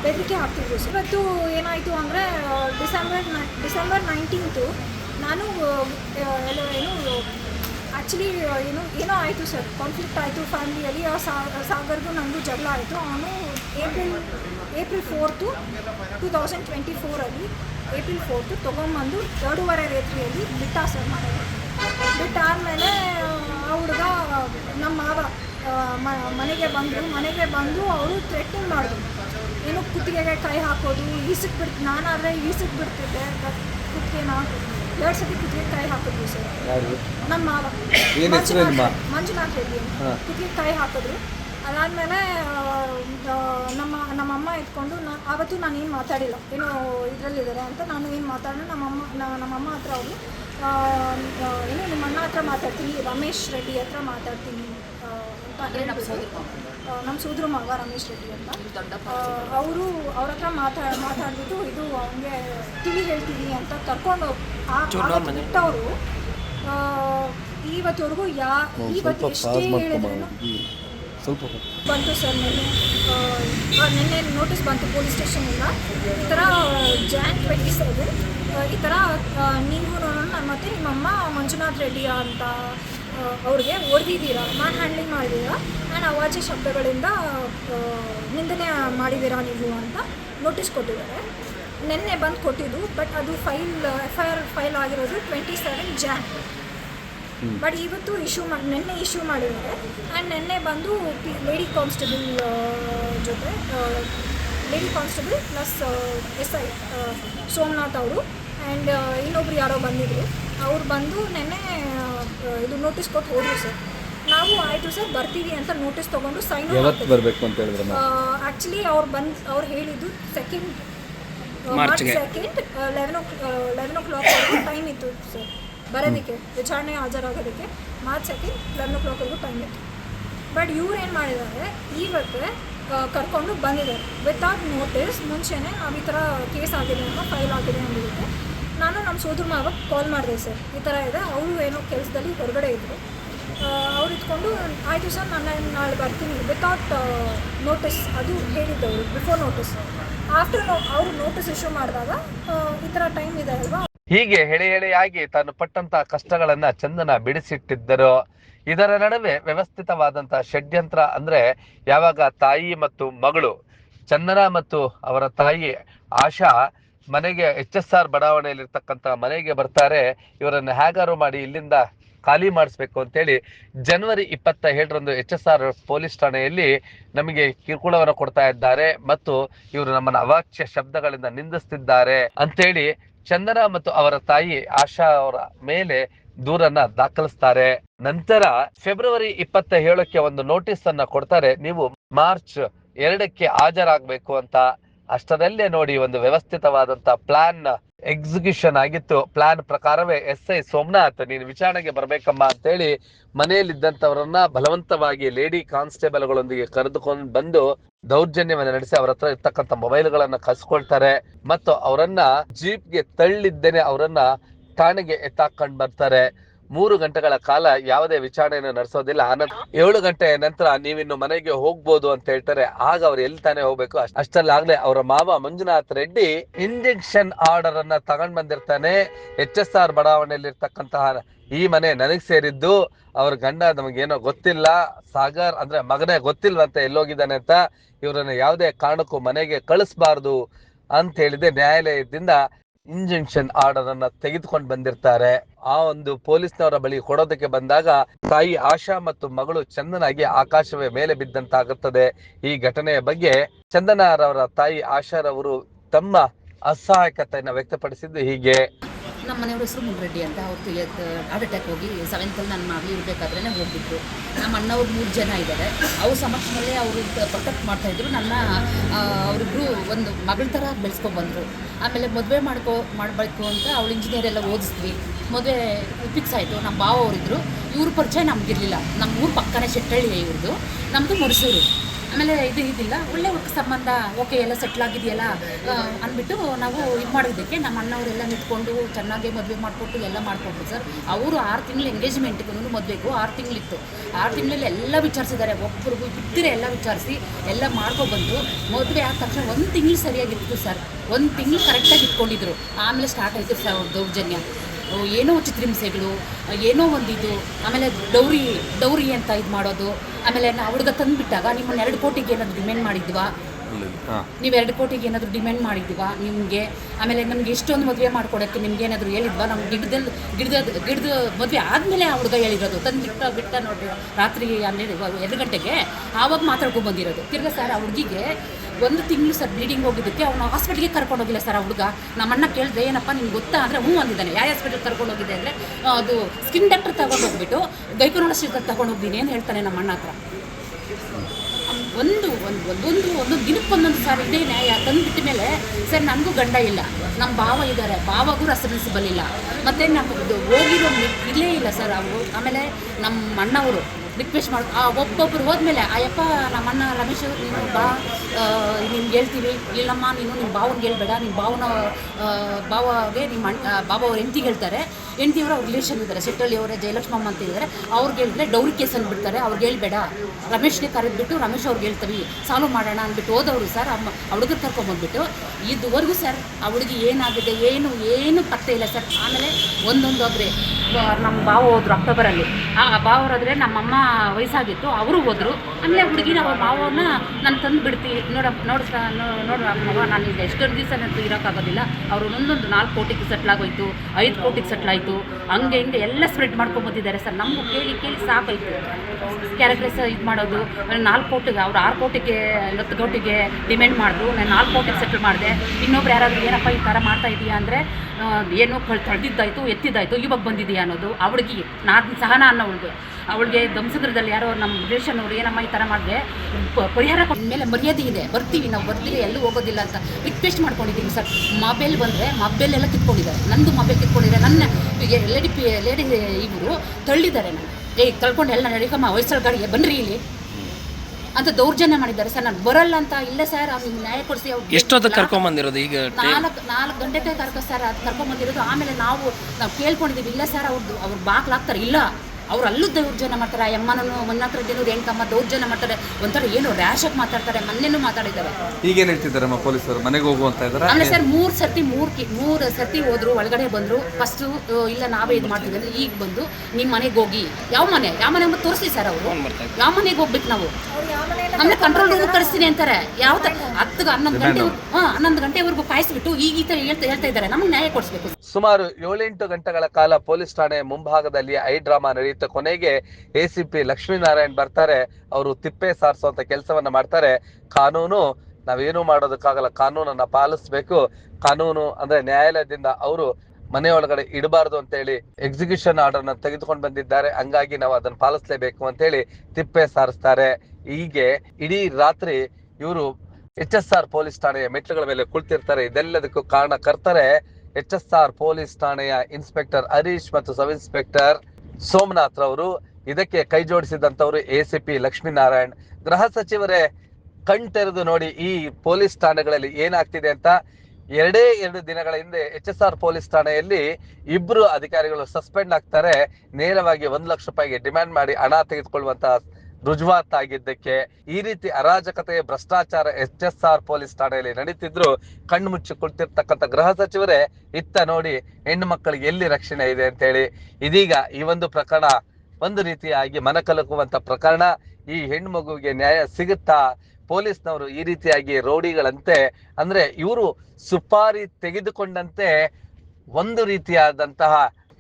ಬೆದರಿಕೆ ಹಾಕ್ತಿದ್ರು. ಸರ್ ಇವತ್ತು ಏನಾಯಿತು ಅಂದರೆ ಡಿಸೆಂಬರ್ನ ಡಿಸೆಂಬರ್ ನೈನ್ಟೀನ್ತು ನಾನು ಏನು ಆ್ಯಕ್ಚುಲಿ ಏನು ಏನೋ ಆಯಿತು ಸರ್ ಕಾನ್ಫ್ಲಿಕ್ಟ್ ಆಯಿತು ಫ್ಯಾಮಿಲಿಯಲ್ಲಿ ಆ ಸಾಗರ್ಗೂ ನನಗೂ ಜಗಳ ಆಯಿತು. ಅವನು April April fourth two thousand twenty ಫೋರಲ್ಲಿ April fourth ತೊಗೊಂಬಂದು ಎರಡೂವರೆ ರೇತ್ರಿಯಲ್ಲಿ ಬಿಟ್ಟ ಸರ್ ಮನೆಗೆ. ಬಿಟ್ಟಾದಮೇಲೆ ಆ ಹುಡುಗ, ನಮ್ಮ ಮಾವ ಮನೆಗೆ ಬಂದರು. ಮನೆಗೆ ಬಂದು ಅವರು ಥ್ರೆಟ್ನಿಂಗ್ ಮಾಡಿದ್ರು. ಏನು ಕುತ್ತಿಗೆಗೆ ಕೈ ಹಾಕೋದು ಈಸಕ್ಕೆ ಬಿಡ್ತು, ನಾನಾದರೆ ಈಸಕ್ಕೆ ಬಿಡ್ತಿದ್ದೆ ಕುತ್ತಿಗೆನ ಎರಡು ಸತಿ ಕುತ್ತಿಗೆ ಕೈ ಹಾಕಿದ್ವಿ ಸರ್. ಯಾರು? ನಮ್ಮ ಮಾವ. ಏನ್ ಹೆಸ್ರು ನಿಮ್ಮ? ಮಂಜುನಾಥ್ ಮಂಜುನಾಥ್ ರೆಡ್ಡಿ ಹಾ. ಹಾಕಿದ್ರು. ಅದಾದಮೇಲೆ ನಮ್ಮ ನಮ್ಮಮ್ಮ ಇಟ್ಕೊಂಡು ನಾ ಆವತ್ತು ನಾನು ಏನು ಮಾತಾಡಿಲ್ಲ. ಏನೋ ಇದರಲ್ಲಿದ್ದಾರೆ ಅಂತ ನಾನು ಏನು ನಮ್ಮ ಅಮ್ಮ ನಮ್ಮ ಅಮ್ಮ ಹತ್ರ ಅವರು ಏನು ನಿಮ್ಮ ಅಣ್ಣ ಹತ್ರ ಮಾತಾಡ್ತೀನಿ ರಮೇಶ್ ರೆಡ್ಡಿ ಹತ್ರ ಮಾತಾಡ್ತೀನಿ ಆ, ಅಂತ ನಮ್ಮ ಸೂದ್ರ ಮಗ ರಮೇಶ್ ರೆಡ್ಡಿ ಅಂತ. ಅವರು ಅವ್ರ ಹತ್ರ ಮಾತಾ ಮಾತಾಡ್ಬಿಟ್ಟು ಇದು ಅವನಿಗೆ ತಿಳಿ ಹೇಳ್ತೀನಿ ಅಂತ ಕರ್ಕೊಂಡು ಬಿಟ್ಟವರು ಇವತ್ತವರೆಗೂ ಯಾ ಇವತ್ತು ಎಷ್ಟೇ ಹೇಳಿದ್ರು ಸ್ವಲ್ಪ ಬಂತು ಸರ್ ನಿನ್ನೆ. ಆ, ನಿನ್ನೆ ನೋಟಿಸ್ ಬಂತು ಪೊಲೀಸ್ ಸ್ಟೇಷನಿಂದ ಈ ಥರ ಜಾನ್ ಟ್ವೆಂಟಿ ಸೆವೆನ್ ಈ ಥರ ನೀವು ನನ್ನ ಮತ್ತು ನಿಮ್ಮಮ್ಮ ಮಂಜುನಾಥ್ ರೆಡ್ಡಿಯ ಅಂತ ಅವ್ರಿಗೆ ಹೊಡೆದಿದ್ದೀರಾ ನಾನು ಹ್ಯಾಂಡ್ಲಿಂಗ್ ಮಾಡಿದ್ದೀರಾ ನಾನು ಅವಾಜಿ ಶಬ್ದಗಳಿಂದ ನಿಂದನೆ ಮಾಡಿದ್ದೀರಾ ನೀವು ಅಂತ ನೋಟಿಸ್ ಕೊಟ್ಟಿದ್ದಾರೆ. ನಿನ್ನೆ ಬಂದು ಕೊಟ್ಟಿದ್ದು ಬಟ್ ಅದು file F I R file ಆಗಿರೋದು ಟ್ವೆಂಟಿ ಸೆವೆನ್ ಜಾನ್ ಬಟ್ ಇವತ್ತು ಇಶ್ಯೂ ಮಾಡಿ ನಿನ್ನೆ ಇಶ್ಯೂ ಮಾಡಿದ್ದಾರೆ. ಆ್ಯಂಡ್ ನಿನ್ನೆ ಬಂದು ಲೇಡಿ ಕಾನ್ಸ್ಟೇಬಲ್ ಜೊತೆ lady constable plus S I Somnath ಅವರು ಆ್ಯಂಡ್ ಇನ್ನೊಬ್ರು ಯಾರೋ ಬಂದಿದ್ರು. ಅವ್ರು ಬಂದು ನೆನ್ನೆ ಇದು ನೋಟಿಸ್ ಕೊಟ್ಟು ಹೋದ್ರು ಸರ್. ನಾವು ಆಯಿತು ಸರ್ ಬರ್ತೀವಿ ಅಂತ ನೋಟಿಸ್ ತೊಗೊಂಡು ಸೈನ್ ಯಾವತ್ತು ಬರಬೇಕು ಅಂತ ಹೇಳಿದ್ರೆ ಆ್ಯಕ್ಚುಲಿ ಅವ್ರು ಬಂದು ಅವ್ರು ಹೇಳಿದ್ದು second March second eleven o eleven o'clock time ಇತ್ತು ಸರ್ ಬರೋದಕ್ಕೆ ವಿಚಾರಣೆ ಹಾಜರಾಗೋದಕ್ಕೆ. ಮಾರ್ಚ್ ಸೆಕೆಂಡ್ ಲೆವೆನ್ ಓ ಕ್ಲಾಕ್ವರೆಗೂ ಟೈಮ್ ಇತ್ತು. ಬಟ್ ಇವ್ರು ಏನು ಮಾಡಿದ್ದಾರೆ ಇವತ್ತು ಆ, ಕರ್ಕೊಂಡು ಬಂದಿದ್ದಾರೆ. ವಿತೌಟ್ ನೋಟಿಸ್ ಮುಂಚೆನೇ ನಾವು ಈ ಥರ ಕೇಸ್ ಆಗಿದೆ ಅಂತ ಫೈಲ್ ಆಗಿದೆ ಅಂದಿದ್ದಕ್ಕೆ ನಾನು ನಮ್ಮ ಸೋದರ ಮಾವ ಕಾಲ್ ಮಾಡಿದೆ ಸರ್ ಈ ಥರ ಇದೆ. ಅವರು ಏನೋ ಕೆಲಸದಲ್ಲಿ ಹೊರಗಡೆ ಇದ್ದರು ಅವ್ರು ಇಟ್ಕೊಂಡು ಆಯಿತು ಸರ್ ನಾನು ನಾಳೆ ಬರ್ತೀನಿ. ವಿತೌಟ್ ನೋಟಿಸ್ ಅದು ಹೇಳಿದ್ದವರು ಬಿಫೋರ್ ನೋಟಿಸ್ ಆಫ್ಟರ್ ಅವರು ನೋಟಿಸ್ ಇಶ್ಯೂ ಮಾಡಿದಾಗ ಈ ಥರ ಟೈಮ್ ಇದೆ ಅಲ್ವಾ? ಹೀಗೆ ಹೆಳೆ ಹೆಳೆಯಾಗಿ ತಾನು ಪಟ್ಟಂತ ಕಷ್ಟಗಳನ್ನ ಚಂದನ ಬಿಡಿಸಿಟ್ಟಿದ್ದರು. ಇದರ ನಡುವೆ ವ್ಯವಸ್ಥಿತವಾದಂತಹ ಷಡ್ಯಂತ್ರ ಅಂದ್ರೆ ಯಾವಾಗ ತಾಯಿ ಮತ್ತು ಮಗಳು, ಚಂದನ ಮತ್ತು ಅವರ ತಾಯಿ ಆಶಾ ಮನೆಗೆ ಎಚ್ ಎಸ್ ಆರ್ ಬಡಾವಣೆಯಲ್ಲಿರ್ತಕ್ಕಂಥ ಮನೆಗೆ ಬರ್ತಾರೆ, ಇವರನ್ನು ಹೇಗಾರು ಮಾಡಿ ಇಲ್ಲಿಂದ ಖಾಲಿ ಮಾಡಿಸ್ಬೇಕು ಅಂತೇಳಿ ಜನವರಿ ಇಪ್ಪತ್ತ ಏಳರಂದು ಎಚ್ ಎಸ್ ಆರ್ ಪೊಲೀಸ್ ಠಾಣೆಯಲ್ಲಿ ನಮಗೆ ಕಿರುಕುಳವನ್ನು ಕೊಡ್ತಾ ಇದ್ದಾರೆ ಮತ್ತು ಇವರು ನಮ್ಮನ್ನ ಅವಾಚ್ಯ ಶಬ್ದಗಳಿಂದ ನಿಂದಿಸ್ತಿದ್ದಾರೆ ಅಂತೇಳಿ ಚಂದನ ಮತ್ತು ಅವರ ತಾಯಿ ಆಶಾ ಅವರ ಮೇಲೆ ದೂರನ್ನ ದಾಖಲಿಸ್ತಾರೆ. ನಂತರ ಫೆಬ್ರವರಿ ಇಪ್ಪತ್ತ ಏಳಕ್ಕೆ ಒಂದು ನೋಟಿಸ್ ಅನ್ನ ಕೊಡ್ತಾರೆ, ನೀವು ಮಾರ್ಚ್ ಎರಡಕ್ಕೆ ಹಾಜರಾಗಬೇಕು ಅಂತ. ಅಷ್ಟರಲ್ಲೇ ನೋಡಿ ಒಂದು ವ್ಯವಸ್ಥಿತವಾದಂತ ಪ್ಲಾನ್ ಎಕ್ಸಿಕ್ಯೂಷನ್ ಆಗಿತ್ತು. ಪ್ಲಾನ್ ಪ್ರಕಾರವೇ ಎಸ್ ಐ ಸೋಮನಾಥ್, ನೀನು ವಿಚಾರಣೆಗೆ ಬರಬೇಕಮ್ಮ ಅಂತೇಳಿ ಮನೆಯಲ್ಲಿದ್ದಂತವರನ್ನ ಬಲವಂತವಾಗಿ ಲೇಡಿ ಕಾನ್ಸ್ಟೇಬಲ್ಗಳೊಂದಿಗೆ ಕರೆದುಕೊಂಡು ಬಂದು ದೌರ್ಜನ್ಯವನ್ನು ನಡೆಸಿ ಅವರ ಹತ್ರ ಇರ್ತಕ್ಕಂಥ ಮೊಬೈಲ್ಗಳನ್ನ ಕಸ್ಕೊಳ್ತಾರೆ ಮತ್ತು ಅವರನ್ನ ಜೀಪ್ಗೆ ತಳ್ಳಿದ್ದೇನೆ ಅವರನ್ನ ಠಾಣೆಗೆ ಎತ್ತಾಕೊಂಡ್ ಬರ್ತಾರೆ. ಮೂರು ಗಂಟೆಗಳ ಕಾಲ ಯಾವುದೇ ವಿಚಾರಣೆಯನ್ನು ನಡೆಸೋದಿಲ್ಲ. ಆನಂತರ ಏಳು ಗಂಟೆ ನಂತರ ನೀವಿನ್ನು ಮನೆಗೆ ಹೋಗ್ಬೋದು ಅಂತ ಹೇಳ್ತಾರೆ. ಆಗ ಅವ್ರು ಎಲ್ಲಿ ತಾನೇ ಹೋಗ್ಬೇಕು? ಅಷ್ಟ್- ಅಷ್ಟರಲ್ಲಾಗ್ಲೇ ಅವರ ಮಾವ ಮಂಜುನಾಥ್ ರೆಡ್ಡಿ ಇಂಜೆಕ್ಷನ್ ಆರ್ಡರ್ ಅನ್ನ ತಗೊಂಡ್ ಬಂದಿರ್ತಾನೆ. ಎಚ್ ಎಸ್ ಆರ್ ಬಡಾವಣೆಯಲ್ಲಿ ಇರ್ತಕ್ಕಂತಹ ಈ ಮನೆ ನನಗ್ ಸೇರಿದ್ದು. ಅವ್ರ ಗಂಡ ನಮಗೇನೋ ಗೊತ್ತಿಲ್ಲ. ಸಾಗರ್ ಅಂದ್ರೆ ಮಗನೇ ಗೊತ್ತಿಲ್ವಂತೆ ಎಲ್ಲೋಗಿದ್ದಾನೆ ಅಂತ ಇವರನ್ನ ಯಾವುದೇ ಕಾರಣಕ್ಕೂ ಮನೆಗೆ ಕಳಿಸ್ಬಾರ್ದು ಅಂತ ಹೇಳಿದೆ ನ್ಯಾಯಾಲಯದಿಂದ. ಇಂಜೆಕ್ಷನ್ ಆರ್ಡರ್ ಅನ್ನ ತೆಗೆದುಕೊಂಡು ಬಂದಿರ್ತಾರೆ. ಆ ಒಂದು ಪೊಲೀಸ್ನವರ ಬಳಿ ಕೊಡೋದಕ್ಕೆ ಬಂದಾಗ ತಾಯಿ ಆಶಾ ಮತ್ತು ಮಗಳು ಚಂದನಾಗಿ ಆಕಾಶವೇ ಮೇಲೆ ಬಿದ್ದಂತಾಗುತ್ತದೆ. ಈ ಘಟನೆಯ ಬಗ್ಗೆ ಚಂದನಾರವರ ತಾಯಿ ಆಶಾರವರು ತಮ್ಮ ಅಸಹಾಯಕತೆಯನ್ನು ವ್ಯಕ್ತಪಡಿಸಿದ್ದು ಹೀಗೆ. ನಮ್ಮ ಮನೆಯವ್ರ ಹೆಸರು ಮುನ್ರೆಡ್ಡಿ ಅಂತ ಅವ್ರು ಹಾರ್ಟ್ ಅಟ್ಯಾಕ್ ಹೋಗಿ ಸೆವೆಂತಲ್ಲಿ ನನ್ನ ಮಗಳು ಇರಬೇಕಾದ್ರೇ ಹೋಗ್ಬಿಟ್ರು. ನಮ್ಮ ಅಣ್ಣವ್ರು ಮೂರು ಜನ ಇದ್ದಾರೆ ಅವ್ರ ಸಮಕ್ಷಮಲ್ಲೇ ಅವರು ಪ್ರೊಟೆಕ್ಟ್ ಮಾಡ್ತಾಯಿದ್ರು ನನ್ನ ಅವರಿಬ್ಬರು ಒಂದು ಮಗಳ ಥರ ಬೆಳೆಸ್ಕೊಂಡ್ಬಂದರು ಆಮೇಲೆ ಮದುವೆ ಮಾಡ್ಕೋ, ಮಾಡಬೇಕು ಅಂತ ಅವಳು ಇಂಜಿನಿಯರ್ ಎಲ್ಲ ಓದಿಸ್ತೀವಿ ಮದುವೆ ಫಿಕ್ಸ್ ಆಯಿತು. ನಮ್ಮ ಬಾವ ಅವರಿದ್ದರು ಇವ್ರ ಪರಿಚಯ ನಮಗಿರಲಿಲ್ಲ. ನಮ್ಮ ಊರು ಪಕ್ಕನೇ ಶೆಟ್ಟಳ್ಳಿ ಇವ್ರದ್ದು ನಮ್ಮದು ಮಡಿಸೂರು ಆಮೇಲೆ ಇದು ಇದಿಲ್ಲ. ಒಳ್ಳೆ ಒಟ್ಟು ಸಂಬಂಧ ಓಕೆ ಎಲ್ಲ ಸೆಟ್ಲ್ ಆಗಿದೆಯಲ್ಲ ಅಂದ್ಬಿಟ್ಟು ನಾವು ಇದು ಮಾಡೋದಕ್ಕೆ ನಮ್ಮ ಅಣ್ಣವರೆಲ್ಲ ನಿಂತ್ಕೊಂಡು ಚೆನ್ನಾಗಿ ಮದುವೆ ಮಾಡಿಕೊಟ್ಟು ಎಲ್ಲ ಮಾಡಿಕೊಟ್ರು ಸರ್. ಅವರು ಆರು ತಿಂಗಳು ಎಂಗೇಜ್ಮೆಂಟ್ಗೂ ಮದುವೆಗೂ ಆರು ತಿಂಗಳಿತ್ತು. ಆರು ತಿಂಗಳಲ್ಲಿ ಎಲ್ಲ ವಿಚಾರಿಸಿದ್ದಾರೆ. ಒಬ್ಬರಿಗೂ ಇದ್ದರೆ ಎಲ್ಲ ವಿಚಾರಿಸಿ ಎಲ್ಲ ಮಾಡ್ಕೊಬಂದು ಮದುವೆ ಆದ ತಕ್ಷಣ ಒಂದು ತಿಂಗಳು ಸರಿಯಾಗಿತ್ತು ಸರ್. ಒಂದು ತಿಂಗಳು ಕರೆಕ್ಟಾಗಿ ಇಟ್ಕೊಂಡಿದ್ರು. ಆಮೇಲೆ ಸ್ಟಾರ್ಟ್ ಆಯಿತು ಸರ್ ದೌರ್ಜನ್ಯ. ಏನೋ ಚಿತ್ರಿಂಸೆಗಳು ಏನೋ ಒಂದಿದು. ಆಮೇಲೆ ಡೌರಿ ಡೌರಿ ಅಂತ ಇದು ಮಾಡೋದು. ಆಮೇಲೆ ನಾ ಹುಡುಗ ತಂದುಬಿಟ್ಟಾಗ ನಿಮ್ಮನ್ನ ಎರಡು ಕೋಟಿಗೆ ಏನಾದರೂ ಡಿಮ್ಯಾಂಡ್ ಮಾಡಿದ್ವಾ? ನೀವು ಎರಡು ಕೋಟಿಗೆ ಏನಾದರೂ ಡಿಮ್ಯಾಂಡ್ ಮಾಡಿದ್ವಾ ನಿಮಗೆ? ಆಮೇಲೆ ನಮ್ಗೆ ಇಷ್ಟೊಂದು ಮದುವೆ ಮಾಡ್ಕೊಡೋಕ್ಕೆ ನಿಮ್ಗೆ ಏನಾದರೂ ಹೇಳಿದ್ವಾ? ನಮ್ಮ ಗಿಡದಲ್ಲಿ ಗಿಡದ ಗಿಡದ ಮದುವೆ ಆದಮೇಲೆ ಆ ಹುಡುಗ ಹೇಳಿರೋದು. ತಂದು ಬಿಟ್ಟ ಬಿಟ್ಟ ನೋಡಿ ರಾತ್ರಿ ಹನ್ನೆರಡು ಎರಡು ಗಂಟೆಗೆ ಆವಾಗ ಮಾತಾಡ್ಕೊಂಡು ಬಂದಿರೋದು. ತಿರ್ಗಾ ಸರ್ ಆ ಹುಡುಗಿಗೆ ಒಂದು ತಿಂಗಳು ಸರ್ ಬ್ಲೀಡಿಂಗ್ ಹೋಗಿದ್ದಕ್ಕೆ ಅವನು ಹಾಸ್ಪಿಟ್ಲಿಗೆ ಕರ್ಕೊಂಡು ಹೋಗಿಲ್ಲ ಸರ್ ಆ ಹುಡುಗ. ನಮ್ಮಣ್ಣ ಕೇಳಿದೆ ಏನಪ್ಪ ನಿಮ್ಗೆ ಗೊತ್ತಾ? ಅಂದರೆ ಹ್ಞೂ ಅಂದಿದ್ದಾನೆ. ಯಾವ ಹಾಸ್ಪಿಟ್ಲಿಗೆ ಕರ್ಕೊಂಡು ಹೋಗಿದೆ ಅಂದರೆ ಅದು ಸ್ಕಿನ್ ಡಾಕ್ಟರ್ ತಗೊಂಡು ಹೋಗ್ಬಿಟ್ಟು ಗೈಕೋನಾಲಜಿಸ್ಟ್ ತಗೊಂಡು ಅಂತ ಹೇಳ್ತಾನೆ ನಮ್ಮ ಅಣ್ಣ ಹತ್ರ. ಒಂದು ಒಂದು, ಒಂದೊಂದು ಒಂದೊಂದು ದಿನಕ್ಕೆ ಒಂದೊಂದು ಸರ್ ಇದೇ ನ್ಯಾಯ ತಂದುಬಿಟ್ಟ ಮೇಲೆ ಸರ್, ನನಗೂ ಗಂಡ ಇಲ್ಲ. ನಮ್ಮ ಭಾವ ಇದ್ದಾರೆ ಭಾವಗೂ ರೆಸ್ಪಾನ್ಸಿಬಲ್ ಬರಲಿಲ್ಲ ಮತ್ತು ನಮ್ಮದು ಹೋಗಿರೋ ಇಲ್ಲೇ ಇಲ್ಲ ಸರ್. ಅವರು ಆಮೇಲೆ ನಮ್ಮ ಅಣ್ಣವರು ರಿಕ್ವೆಸ್ಟ್ ಮಾಡಿ, ಆ ಒಬ್ಬೊಬ್ಬರು ಹೋದ್ಮೇಲೆ ಅಯ್ಯಪ್ಪ ಯಪ್ಪ ನಮ್ಮ ಅಣ್ಣ ರಮೇಶ್ ನೀನು ಬಾ ನಿಮ್ಗೆ ಹೇಳ್ತೀವಿ. ಇಲ್ಲಮ್ಮ, ನೀನು ನಿಮ್ಮ ಭಾವನಿಗೆ ಹೇಳ್ಬೇಡ. ನಿಮ್ಮ ಭಾವನ ಭಾವಗೆ ನಿಮ್ಮ ಅಣ್ಣ ಭಾವ ಅವ್ರ ಹೆಂಡ್ತಿಗೆ ಹೇಳ್ತಾರೆ. ಹೆಂಡ್ತಿಯವರು ರಿಲೇಷನ್ ಇದ್ದಾರೆ. ಸೆಟ್ಟಳ್ಳಿ ಅವರೇ, ಜಯಲಕ್ಷ್ಮಮ್ಮ ಅಂತ ಇದ್ದಾರೆ. ಅವ್ರಿಗೆ ಹೇಳಿದ್ರೆ ಡೌರಿ ಕೇಸ್ ಬಿಡ್ತಾರೆ. ಅವ್ರಿಗೆ ಹೇಳ್ಬೇಡ. ರಮೇಶ್ಗೆ ಕರೆದ್ಬಿಟ್ಟು ರಮೇಶ್ ಅವ್ರಿಗೆ ಹೇಳ್ತೀವಿ ಸಾಲ್ವ್ ಮಾಡೋಣ ಅಂದ್ಬಿಟ್ಟು ಹೋದವರು ಸರ್, ಅಮ್ಮ, ಹುಡುಗರು ಕರ್ಕೊಂಬಂದ್ಬಿಟ್ಟು ಇದುವರೆಗೂ ಸರ್, ಆ ಹುಡುಗಿ ಏನಾಗಿದೆ, ಏನು ಏನು ಪತ್ತೆ ಇಲ್ಲ ಸರ್. ಆಮೇಲೆ ಒಂದೊಂದು ಹೋದ್ರೆ ನಮ್ಮ ಬಾವ ಹೋದ್ರು ಅಕ್ಟೋಬರಲ್ಲಿ ಆ ಭಾವರಾದರೆ ನಮ್ಮಮ್ಮ ವಯಸ್ಸಾಗಿತ್ತು, ಅವರು ಹೋದರು. ಆಮೇಲೆ ಹುಡುಗಿನ ಅವ್ರ ಭಾವನ ನಾನು ತಂದು ಬಿಡ್ತಿ. ನೋಡ ನೋಡಿ ನೋಡು ಅಮ್ಮವ್ವ, ನಾನು ಈಗ ಎಷ್ಟೊಂದು ದಿವಸ ನಂತರ ಇರೋಕ್ಕಾಗೋದಿಲ್ಲ ಅವರು ಒಂದೊಂದು ನಾಲ್ಕು ಕೋಟಿಗೆ ಸೆಟ್ಲ್ ಆಗೋಯ್ತು, ಐದು ಕೋಟಿಗೆ ಸೆಟ್ಲ್ ಆಯಿತು ಹಂಗೆ ಹಿಂಗೆ ಎಲ್ಲ ಸ್ಪ್ರೆಡ್ ಮಾಡ್ಕೊಂಡು ಬಂದಿದ್ದಾರೆ ಸರ್. ನಮಗೂ ಕೇಳಿ ಕೇಳಿ ಸಾಕಾಯಿತು. ಕ್ಯಾರೆಕ್ಟರ್ಸ್ ಇದು ಮಾಡೋದು ನಾಲ್ಕು ಕೋಟಿಗೆ, ಅವ್ರು ಆರು ಕೋಟಿಗೆ ಹತ್ತು ಕೋಟಿಗೆ ಡಿಮ್ಯಾಂಡ್ ಮಾಡಿದ್ರು. ನಾನು ನಾಲ್ಕು ಕೋಟಿಗೆ ಸೆಟಲ್ ಮಾಡಿದೆ. ಇನ್ನೊಬ್ರು ಯಾರಾದರೂ ಏನಪ್ಪ ಈ ಥರ ಮಾಡ್ತಾ ಇದೀಯಾ ಅಂದರೆ ಏನೋ ಕಳ್ ತಳ್ದಿದ್ದಾಯ್ತು ಎತ್ತಿದ್ದಾಯ್ತು ಇವಾಗ ಬಂದಿದೆಯಾ ಅನ್ನೋದು ಅವಳಿಗೆ, ನಾನು ಸಹನ ಅನ್ನೋಳ್ಗೆ ಅವಳಿಗೆ ದಂಸದ್ರದಲ್ಲಿ ಯಾರೋ ನಮ್ಮ ರಿಲೇಷನ್ ಏನಮ್ಮ ಈ ಥರ ಮಾಡಿದೆ ಪರಿಹಾರ ಮೇಲೆ ಮರ್ಯಾದೆ ಇದೆ. ಬರ್ತೀವಿ, ನಾವು ಬರ್ತೀವಿ, ಎಲ್ಲೂ ಹೋಗೋದಿಲ್ಲ ಅಂತ ರಿಕ್ವೆಸ್ಟ್ ಮಾಡ್ಕೊಂಡಿದ್ದೀವಿ ಸರ್. ಮೊಬೈಲ್ ಬಂದರೆ ಮೊಬೈಲ್ ಎಲ್ಲ ಕಿತ್ಕೊಂಡಿದ್ದಾರೆ. ನಂದು ಮೊಬೈಲ್ ಕಿತ್ಕೊಂಡಿದ್ದಾರೆ ನನ್ನ ಲೇಡಿ ಪಿ ಲೇಡಿ ಇವರು ತಳ್ಳಿದ್ದಾರೆ ನಾನು ಏ ಕಳ್ಕೊಂಡು ಎಲ್ಲ ನಡಿಕಮ್ಮ ವಯಸ್ಸಳ ಗಾಡಿಗೆ ಬನ್ನಿರಿ ಇಲ್ಲಿ. ಅಂತ ದೌರ್ಜನ್ಯ ಮಾಡಿದ್ದಾರೆ. ಸರ್ ನಾನು ಬರಲ್ಲ ಅಂತ ಇಲ್ಲ ಸರ್ ಅವ್ನಿಗೆ ನ್ಯಾಯ ಕೊಡಿಸಿ ಎಷ್ಟೊತ್ತು ಎಷ್ಟೊತ್ತಿಗೆ ಕರ್ಕೊಂಬಂದಿರೋದು? ಈಗ ನಾಲ್ಕು ನಾಲ್ಕು ಗಂಟೆಗೆ ಕರ್ಕೊ ಸರ್ ಅದು ಕರ್ಕೊಂಬಂದಿರೋದು. ಆಮೇಲೆ ನಾವು ನಾವು ಕೇಳ್ಕೊಂಡಿದ್ದೀವಿ ಇಲ್ಲ ಸರ್ ಅವ್ರದ್ದು ಅವ್ರು ಬಾಕ್ಲಾಗ್ತಾರೆ. ಇಲ್ಲ. ಅವ್ರು ಅಲ್ಲೂ ದೌರ್ಜನ್ಯ ಮಾಡ್ತಾರೆ. ಆ ಯಮ್ಮನೂ ಮನ್ನತ್ರ ದಿನದ ಹೆಣ್ಕಮ್ಮ ದೌರ್ಜನ್ಯ ಮಾಡ್ತಾರೆ. ಒಂಥರ ಏನು ರ್ಯಾಶ್ ಆಗಿ ಮಾತಾಡ್ತಾರೆ. ಮೊನ್ನೆನೂ ಮಾತಾಡಿದ್ದಾರೆ. ಈಗೇನು ಹೇಳ್ತಿದ್ದಾರೆ ಪೊಲೀಸರು? ಮನೆಗೆ ಹೋಗುವಂತ ಇದ್ದಾರೆ ಆಮೇಲೆ ಸರ್ ಮೂರು ಸರ್ತಿ ಮೂರು ಕಿ ಮೂರು ಸರ್ತಿ ಹೋದ್ರು ಒಳಗಡೆ ಬಂದರು. ಫಸ್ಟು ಇಲ್ಲ ನಾವೇ ಇದು ಮಾಡ್ತೀವಿ ಅಂದ್ರೆ ಈಗ ಬಂದು ನಿಮ್ಮ ಮನೆಗೆ ಹೋಗಿ. ಯಾವ ಮನೆ? ಯಾವ ಮನೆ ಅಂತ ತೋರಿಸಿ ಸರ್ ಅವರು. ಯಾವ ಮನೆಗೆ ಹೋಗ್ಬೇಕು ನಾವು? ಅವ್ರು ಯಾವ ಮನೆಯಲ್ಲ ಆಮೇಲೆ ಕಂಟ್ರೋಲ್ ರೂಮ್ ಕಳಿಸ್ತೀನಿ ಅಂತಾರೆ. ಯಾವ ಹತ್ತು ಹನ್ನೊಂದು ಗಂಟೆ ಹಾಂ ಹನ್ನೊಂದು ಗಂಟೆವರೆಗೂ ಕಾಯಿಸ್ಬಿಟ್ಟು ಈಗ ಈ ಥರ ಹೇಳ್ತಾ ಹೇಳ್ತಾ ಇದ್ದಾರೆ. ನಮ್ಗೆ ನ್ಯಾಯ ಕೊಡಿಸ್ಬೇಕು. ಸುಮಾರು ಏಳೆಂಟು ಗಂಟೆಗಳ ಕಾಲ ಪೊಲೀಸ್ ಠಾಣೆ ಮುಂಭಾಗದಲ್ಲಿ ಐ ಡ್ರಾಮಾ ನಡೆಯುತ್ತೆ ಕೊನೆಗೆ ಎಸಿಪಿ ಲಕ್ಷ್ಮೀನಾರಾಯಣ್ ಬರ್ತಾರೆ, ಅವರು ತಿಪ್ಪೆ ಸಾರಿಸುವಂತ ಕೆಲಸವನ್ನ ಮಾಡ್ತಾರೆ. ಕಾನೂನು, ನಾವೇನು ಮಾಡೋದಕ್ಕಾಗಲ್ಲ, ಕಾನೂನನ್ನ ಪಾಲಿಸ್ಬೇಕು. ಕಾನೂನು ಅಂದ್ರೆ ನ್ಯಾಯಾಲಯದಿಂದ ಅವರು ಮನೆಯೊಳಗಡೆ ಇಡಬಾರ್ದು ಅಂತ ಹೇಳಿ ಎಕ್ಸಿಕ್ಯೂಷನ್ ಆರ್ಡರ್ನ ತೆಗೆದುಕೊಂಡು ಬಂದಿದ್ದಾರೆ. ಹಂಗಾಗಿ ನಾವು ಅದನ್ನ ಪಾಲಿಸ್ಲೇಬೇಕು ಅಂತ ಹೇಳಿ ತಿಪ್ಪೆ ಸಾರಿಸ್ತಾರೆ. ಹೀಗೆ ಇಡೀ ರಾತ್ರಿ ಇವರು ಎಚ್ ಎಸ್ ಆರ್ ಪೊಲೀಸ್ ಠಾಣೆಯ ಮೆಟ್ಲುಗಳ ಮೇಲೆ ಕುಳಿತಿರ್ತಾರೆ. ಇದೆಲ್ಲದಕ್ಕೂ ಕಾರಣ ಕರ್ತಾರೆ ಎಚ್ ಎಸ್ ಆರ್ ಪೊಲೀಸ್ ಠಾಣೆಯ ಇನ್ಸ್ಪೆಕ್ಟರ್ ಹರೀಶ್ ಮತ್ತು ಸಬ್ ಇನ್ಸ್ಪೆಕ್ಟರ್ ಸೋಮನಾಥ್ ರವರು, ಇದಕ್ಕೆ ಕೈ ಜೋಡಿಸಿದಂತವರು ಎಸಿಪಿ ಲಕ್ಷ್ಮೀನಾರಾಯಣ್. ಗೃಹ ಸಚಿವರೇ ಕಣ್ತೆರೆದು ನೋಡಿ, ಈ ಪೊಲೀಸ್ ಠಾಣೆಗಳಲ್ಲಿ ಏನಾಗ್ತಿದೆ ಅಂತ ಎರಡೇ ಎರಡು ದಿನಗಳ ಹಿಂದೆ ಎಚ್ ಎಸ್ ಆರ್ ಪೊಲೀಸ್ ಠಾಣೆಯಲ್ಲಿ ಇಬ್ರು ಅಧಿಕಾರಿಗಳು ಸಸ್ಪೆಂಡ್ ಆಗ್ತಾರೆ. ನೇರವಾಗಿ ಒಂದ್ ಲಕ್ಷ ರೂಪಾಯಿಗೆ ಡಿಮ್ಯಾಂಡ್ ಮಾಡಿ ಹಣ ತೆಗೆದುಕೊಳ್ಳುವಂತ ರುಜುವಾತ್ ಆಗಿದ್ದಕ್ಕೆ ಈ ರೀತಿ ಅರಾಜಕತೆ ಭ್ರಷ್ಟಾಚಾರ ಎಚ್ ಎಸ್ ಆರ್ ಪೊಲೀಸ್ ಠಾಣೆಯಲ್ಲಿ ನಡೀತಿದ್ರು ಕಣ್ಣು ಮುಚ್ಚಿ ಕುಳಿತಿರ್ತಕ್ಕಂಥ ಗೃಹ ಸಚಿವರೇ, ಇತ್ತ ನೋಡಿ ಹೆಣ್ಣು ಮಕ್ಕಳಿಗೆ ಎಲ್ಲಿ ರಕ್ಷಣೆ ಇದೆ ಅಂತ ಹೇಳಿ ಇದೀಗ ಈ ಒಂದು ಪ್ರಕರಣ ಒಂದು ರೀತಿಯಾಗಿ ಮನಕಲಕುವಂತ ಪ್ರಕರಣ. ಈ ಹೆಣ್ಣು ಮಗುವಿಗೆ ನ್ಯಾಯ ಸಿಗುತ್ತಾ? ಪೊಲೀಸ್ನವರು ಈ ರೀತಿಯಾಗಿ ರೌಡಿಗಳಂತೆ, ಅಂದ್ರೆ ಇವರು ಸುಪಾರಿ ತೆಗೆದುಕೊಂಡಂತೆ ಒಂದು ರೀತಿಯಾದಂತಹ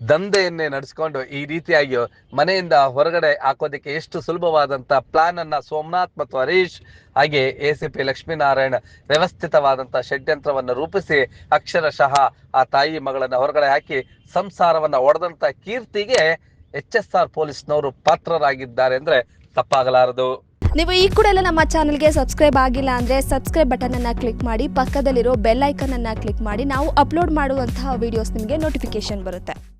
ದಂಧೆಯನ್ನೇ ನಡೆಸ್ಕೊಂಡು ಈ ರೀತಿಯಾಗಿ ಮನೆಯಿಂದ ಹೊರಗಡೆ ಹಾಕೋದಕ್ಕೆ ಎಷ್ಟು ಸುಲಭವಾದಂತ ಪ್ಲಾನ್ ಅನ್ನ ಸೋಮನಾಥ್ ಮತ್ತು ಹರೀಶ್ ಹಾಗೆ ಎ ಸಿ ಪಿ ಲಕ್ಷ್ಮೀನಾರಾಯಣ ವ್ಯವಸ್ಥಿತವಾದಂತಹ ಷಡ್ಯಂತ್ರವನ್ನ ರೂಪಿಸಿ ಅಕ್ಷರಶಃ ಆ ತಾಯಿ ಮಗಳನ್ನ ಹೊರಗಡೆ ಹಾಕಿ ಸಂಸಾರವನ್ನ ಒಡೆದಂತ ಕೀರ್ತಿಗೆ ಎಚ್ ಎಸ್ ಆರ್ ಪೊಲೀಸ್ನವರು ಪಾತ್ರರಾಗಿದ್ದಾರೆ ಅಂದ್ರೆ ತಪ್ಪಾಗಲಾರದು. ನೀವು ಈ ಕೂಡ ಎಲ್ಲ ನಮ್ಮ ಚಾನಲ್ಗೆ ಸಬ್ಸ್ಕ್ರೈಬ್ ಆಗಿಲ್ಲ ಅಂದ್ರೆ ಸಬ್ಸ್ಕ್ರೈಬ್ ಬಟನನ್ನು ಕ್ಲಿಕ್ ಮಾಡಿ, ಪಕ್ಕದಲ್ಲಿರೋ ಬೆಲ್ ಐಕನನ್ನು ಕ್ಲಿಕ್ ಮಾಡಿ, ನಾವು ಅಪ್ಲೋಡ್ ಮಾಡುವಂತಹ ವಿಡಿಯೋಸ್ ನಿಮಗೆ ನೋಟಿಫಿಕೇಶನ್ ಬರುತ್ತೆ.